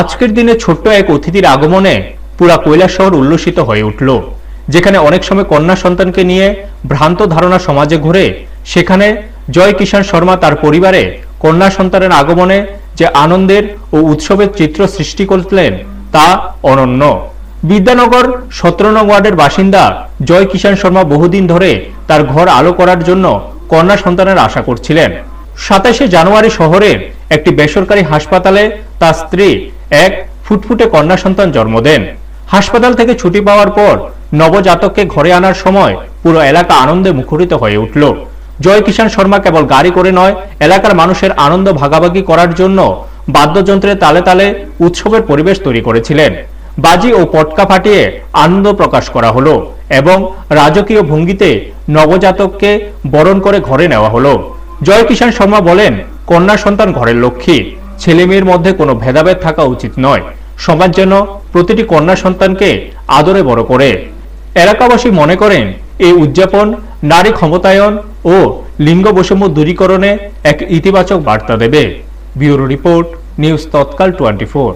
আজকের দিনে ছোট্ট এক অতিথির আগমনে পুরা কৈলাস শহর উল্লসিত হয়ে উঠল, যেখানে অনেক সময় কন্যা সন্তানকে নিয়ে ভ্রান্ত ধারণা সমাজে ঘুরে, সেখানে জয় কিষাণ শর্মা তার পরিবারে কন্যা সন্তানের আগমনে যে আনন্দের ও উৎসবের চিত্র সৃষ্টি করলেন তা অনন্য। বিদ্যানগর সতেরো নং ওয়ার্ডের বাসিন্দা জয় কিষাণ শর্মা বহুদিন ধরে তার ঘর আলো করার জন্য কন্যা সন্তানের আশা করছিলেন। সাতাশে জানুয়ারি শহরের একটি বেসরকারি হাসপাতালে তার স্ত্রী এক, ফুটফুটে কন্যা সন্তান জন্ম দেন। হাসপাতাল থেকে ছুটি পাওয়ার পর নবজাতককে ঘরে আনার সময় পুরো এলাকা আনন্দে মুখরিত হয়ে উঠল। জয় কিষাণ শর্মা কেবল গাড়ি করে নয়, এলাকার মানুষের আনন্দ ভাগাভাগি করার জন্য বাদ্যযন্ত্রের তালে তালে উৎসবের পরিবেশ তৈরি করেছিলেন। বাজি ও পটকা ফাটিয়ে আনন্দ প্রকাশ করা হলো এবং রাজকীয় ভঙ্গিতে নবজাতককে বরণ করে ঘরে নেওয়া হলো। জয় কিষাণ শর্মা বলেন, কন্যা সন্তান ঘরের লক্ষ্মী। ছেলে মেয়ের মধ্যে কোনো ভেদাভেদ থাকা উচিত নয়। সমাজ যেন প্রতিটি কন্যা সন্তানকে আদরে বড় করে। এলাকাবাসী মনে করেন, এই উদযাপন, নারী ক্ষমতায়ন ও লিঙ্গ বৈষম্য দূরীকরণে এক ইতিবাচক বার্তা দেবে। Bureau report, news Tatkal twenty four.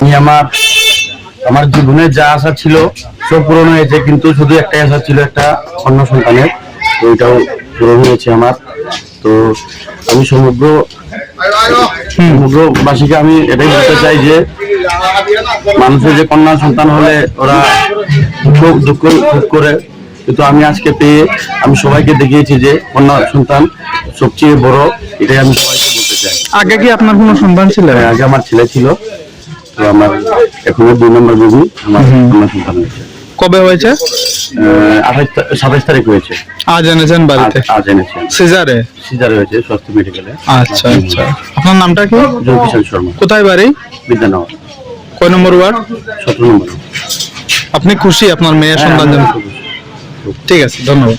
আমি আমার আমার জীবনে যা আশা ছিল সব পূরণ হয়েছে, কিন্তু শুধু একটাই আশা ছিল, একটা অন্য সন্তানের। ওইটাও পূরণ হয়েছে আমার। তো আমি সমগ্র সমগ্রবাসীকে আমি এটাই বলতে চাই যে মানুষের যে কন্যা সন্তান হলে ওরা খুব দুঃখ ভোগ করে। কিন্তু আমি আজকে পেয়ে আমি সবাইকে দেখিয়েছি যে কন্যা সন্তান সবচেয়ে বড় এটাই আমি সবাইকে বলতে চাই। আগে কি আপনার কোনো সন্তান ছিল? হ্যাঁ, আগে আমার ছেলে ছিল তো আমার এখনও দুই নম্বর বেবি আমার কন্যা সন্তান হয়েছে। কবে হয়েছে? সাতাশ তারিখ হয়েছে। আজ এনেছেন বাড়িতে? আজ- এনেছেন সিজারে? সিজারে হয়েছে স্বাস্থ্য মেডিকেলে আচ্ছা আচ্ছা। আপনার নামটা কি? জয়কিষাণ শর্মা। কোথায় বাড়ি? বিদ্যানগর। কয় নম্বর ওয়ার্ড? সতেরো নম্বর। আপনি খুশি আপনার মেয়ের হ্যাঁ, সন্তান ঠিক আছে ধন্যবাদ।